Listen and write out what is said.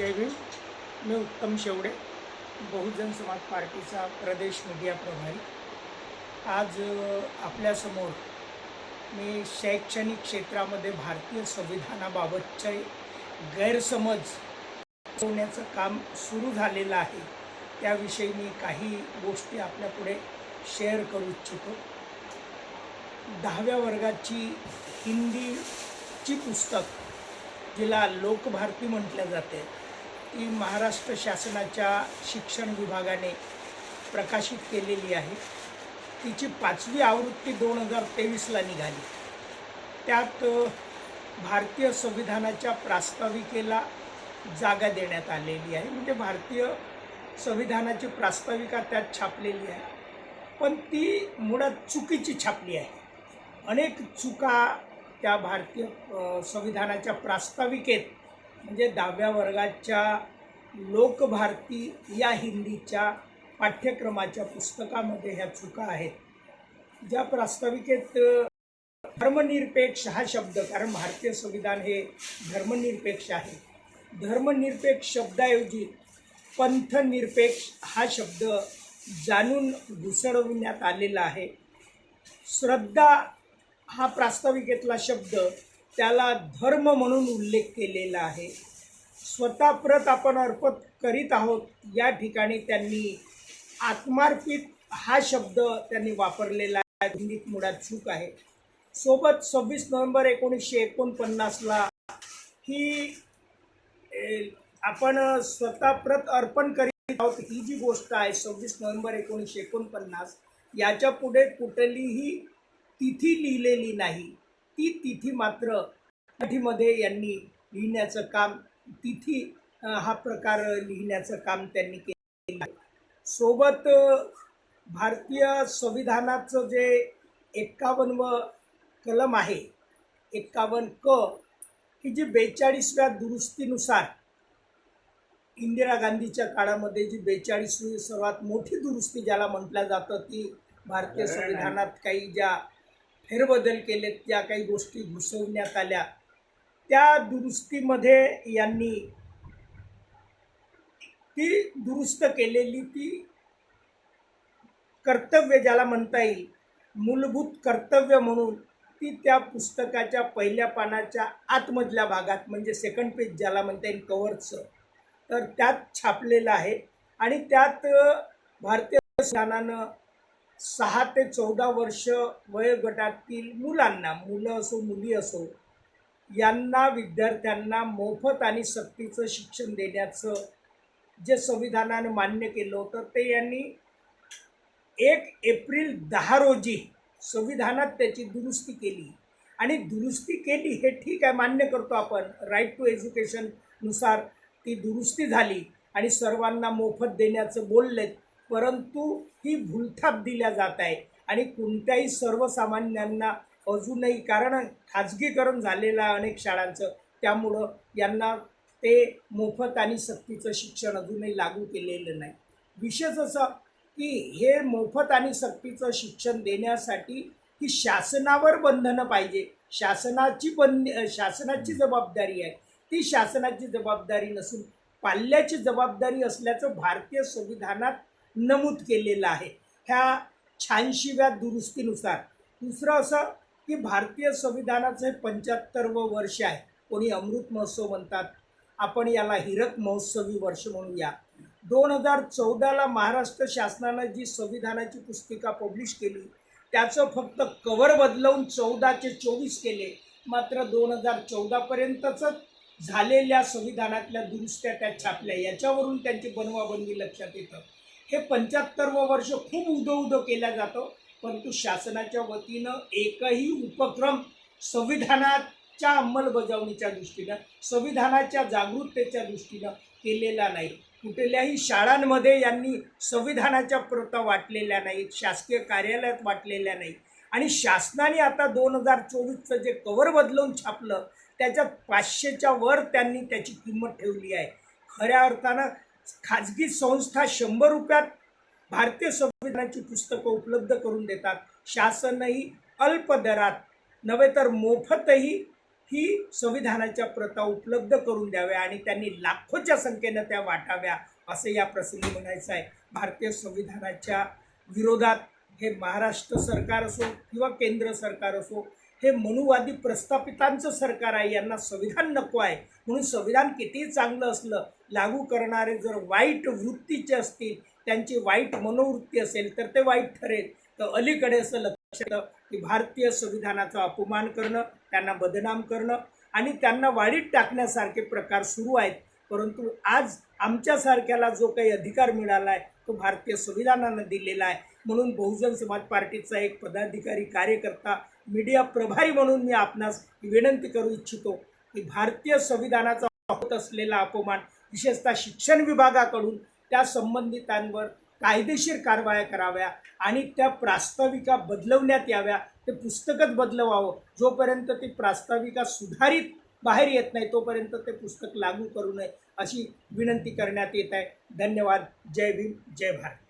जय भीम मी उत्तम शेवडे बहुजन समाज पार्टीचा प्रदेश मीडिया प्रभारी. आज आपल्यासमोर मी शैक्षणिक क्षेत्रामध्ये भारतीय संविधानाबाबतचे गैरसमज होण्याचं काम सुरू झालेलं आहे. त्याविषयी मी काही गोष्टी आपल्यापुढे शेअर करू इच्छितो. दहाव्या वर्गाची हिंदीची पुस्तक जिला लोकभारती म्हटल्या जाते. ती महाराष्ट्र शासनाच्या शिक्षण विभागाने प्रकाशित केलेली आहे. तिची पाचवी आवृत्ती दोन हजार तेवीसला निघाली. त्यात भारतीय संविधानाच्या प्रास्ताविकेला जागा देण्यात आलेली आहे. म्हणजे भारतीय संविधानाची प्रास्ताविका त्यात छापलेली आहे. पण ती मुळात चुकीची छापली आहे. अनेक चुका त्या भारतीय संविधानाच्या प्रास्ताविकेत म्हणजे दहाव्या वर्गाच्या लोकभारती या हिंदीच्या पाठ्यक्रमाच्या पुस्तकामध्ये ह्या चुका आहेत. ज्या प्रास्ताविकेत धर्मनिरपेक्ष हा शब्द कारण भारतीय संविधान हे धर्मनिरपेक्ष आहे. धर्मनिरपेक्ष शब्दाऐवजी पंथनिरपेक्ष हा शब्द जाणून घुसळविण्यात आलेला आहे. श्रद्धा हा प्रास्ताविकेतला शब्द त्याला धर्म म्हणून उल्लेख केलेला आहे. स्वतः प्रत आपण अर्पण करीत आहोत या ठिकाणी त्यांनी आत्मार्पित हा शब्द त्यांनी वापरलेला आहे. हिंदीत मुळात चूक आहे. सोबत सव्वीस नोव्हेंबर एकोणीसशे एकोणपन्नासला ही आपण स्वतः प्रत अर्पण करीत आहोत ही जी गोष्ट आहे सव्वीस नोव्हेंबर एकोणीसशे एकोणपन्नास याच्यापुढे कुठलीही तिथी लिहिलेली नाही. ती तिथी मात्र मराठीमध्ये यांनी लिहिण्याचं काम तिथी हा प्रकार लिहिण्याचं काम त्यांनी केलं आहे. सोबत भारतीय संविधानाचं जे एक्कावन्न कलम आहे एक्कावन्न क ही जी बेचाळीसव्या दुरुस्तीनुसार इंदिरा गांधीच्या काळामध्ये जी बेचाळीसवी सर्वात मोठी दुरुस्ती ज्याला म्हटलं जातं ती भारतीय संविधानात काही ज्या फेरबदल केलेत ज्या काही गोष्टी घुसवण्यात आल्या. त्या दुरुस्तीमध्ये यांनी ती दुरुस्त केलेली ती कर्तव्य ज्याला म्हणता येईल मूलभूत कर्तव्य म्हणून ती त्या पुस्तकाच्या पहिल्या पानाच्या आतमधल्या भागात म्हणजे सेकंड पेज ज्याला म्हणता येईल कवरचं तर त्यात छापलेलं आहे. आणि त्यात भारतीय संविधानानं सहा ते चौदा वर्ष वयोगटातील मुलांना मुलं असो मुली असो यांना विद्यार्थ्यांना मोफत आणि सक्तीचं शिक्षण देण्याचं जे संविधानाने मान्य केलं होतं ते यांनी एक एप्रिल दहा रोजी संविधानात त्याची दुरुस्ती केली. आणि दुरुस्ती केली हे ठीक आहे मान्य करतो आपण. राईट टू एज्युकेशननुसार ती दुरुस्ती झाली आणि सर्वांना मोफत देण्याचं बोललेत. परंतु ही भूलथाप दिल्या जात आहे. आणि कोणत्याही सर्वसामान्यांना अजूनही कारण खाजगीकरण झालेलं आहे अनेक शाळांचं त्यामुळं यांना ते मोफत आणि सक्तीचं शिक्षण अजूनही लागू केलेलं नाही. विशेष असं की हे मोफत आणि सक्तीचं शिक्षण देण्यासाठी ही शासनावर बंधनं पाहिजे. शासनाची बन शासनाची जबाबदारी आहे. ती शासनाची जबाबदारी नसून पाल्याची जबाबदारी असल्याचं भारतीय संविधानात नमूद केलेलं आहे. ह्या शहाऐंशीव्या दुरुस्तीनुसार. दुसरं असं की भारतीय संविधानाचं हे पंच्याहत्तरवं वर्ष आहे. कोणी अमृत महोत्सव म्हणतात. आपण याला हिरक महोत्सवी वर्ष म्हणूया दोन हजार चौदाला महाराष्ट्र शासनानं जी संविधानाची पुस्तिका पब्लिश केली त्याचं फक्त कवर बदलवून चौदाचे चोवीस केले. मात्र दोन हजार चौदापर्यंतच झालेल्या संविधानातल्या दुरुस्त्या त्या छापल्या. याच्यावरून त्यांची बनवाबंदी लक्षात येतं. हे पंच्याहत्तरवं वर्ष खूप उदो उदो केला जातं परंतु शासनाच्या वतीनं एकही उपक्रम संविधानाच्या अंमलबजावणीच्या दृष्टीनं संविधानाच्या जागरूकतेच्या दृष्टीनं केलेला नाही. कुठल्याही शाळांमध्ये यांनी संविधानाच्या प्रता वाटलेल्या नाहीत शासकीय कार्यालयात वाटलेल्या नाही आणि शासनाने आता दोन हजार चोवीसचं जे कवर बदलवून छापलं त्याच्यात पाचशेच्या वर त्यांनी त्याची किंमत ठेवली आहे. खऱ्या अर्थानं खाजगी संस्था शंभर रुपयात भारतीय संविधानाची पुस्तकं उपलब्ध करून देतात. शासनही अल्प दरात नव्हे तर मोफतही ही संविधानाच्या प्रता उपलब्ध करून द्याव्या आणि त्यांनी लाखोच्या संख्येनं त्या वाटाव्या असं या प्रसंगी म्हणायचं आहे. भारतीय संविधानाच्या विरोधात हे महाराष्ट्र सरकार असो किंवा केंद्र सरकार असो हे मनुवादी प्रस्थापितांचं सरकार आहे यांना संविधान नको आहे. म्हणून संविधान कितीही चांगलं असलं लागू करणारे जर वाईट वृत्तीचे असतील त्यांची वाईट मनोवृत्ती असेल तर ते वाईट ठरेल. तर अलीकडे असं लक्ष येतं की भारतीय संविधानाचा अपमान करणं त्यांना बदनाम करणं आणि त्यांना वाढीत टाकण्यासारखे प्रकार सुरू आहेत. परंतु आज आमच्यासारख्याला जो काही अधिकार मिळाला आहे तो भारतीय संविधानानं दिलेला आहे. म्हणून बहुजन समाज पार्टीचा एक पदाधिकारी कार्यकर्ता मीडिया प्रभारी म्हणून मी आपणास विनंती करू इच्छितो की भारतीय संविधानाचा होत असलेला अपमान विशेषतः शिक्षण विभागाकडून त्या संबंधितांवर कायदेशीर कारवाया कराव्या आणि त्या प्रास्ताविका बदलवण्यात याव्या. ते पुस्तकच बदलवावं. जोपर्यंत ती प्रास्ताविका सुधारित बाहेर येत नाही तोपर्यंत ते पुस्तक लागू करू नये अशी विनंती करण्यात येत आहे. धन्यवाद. जय भीम. जय भारत.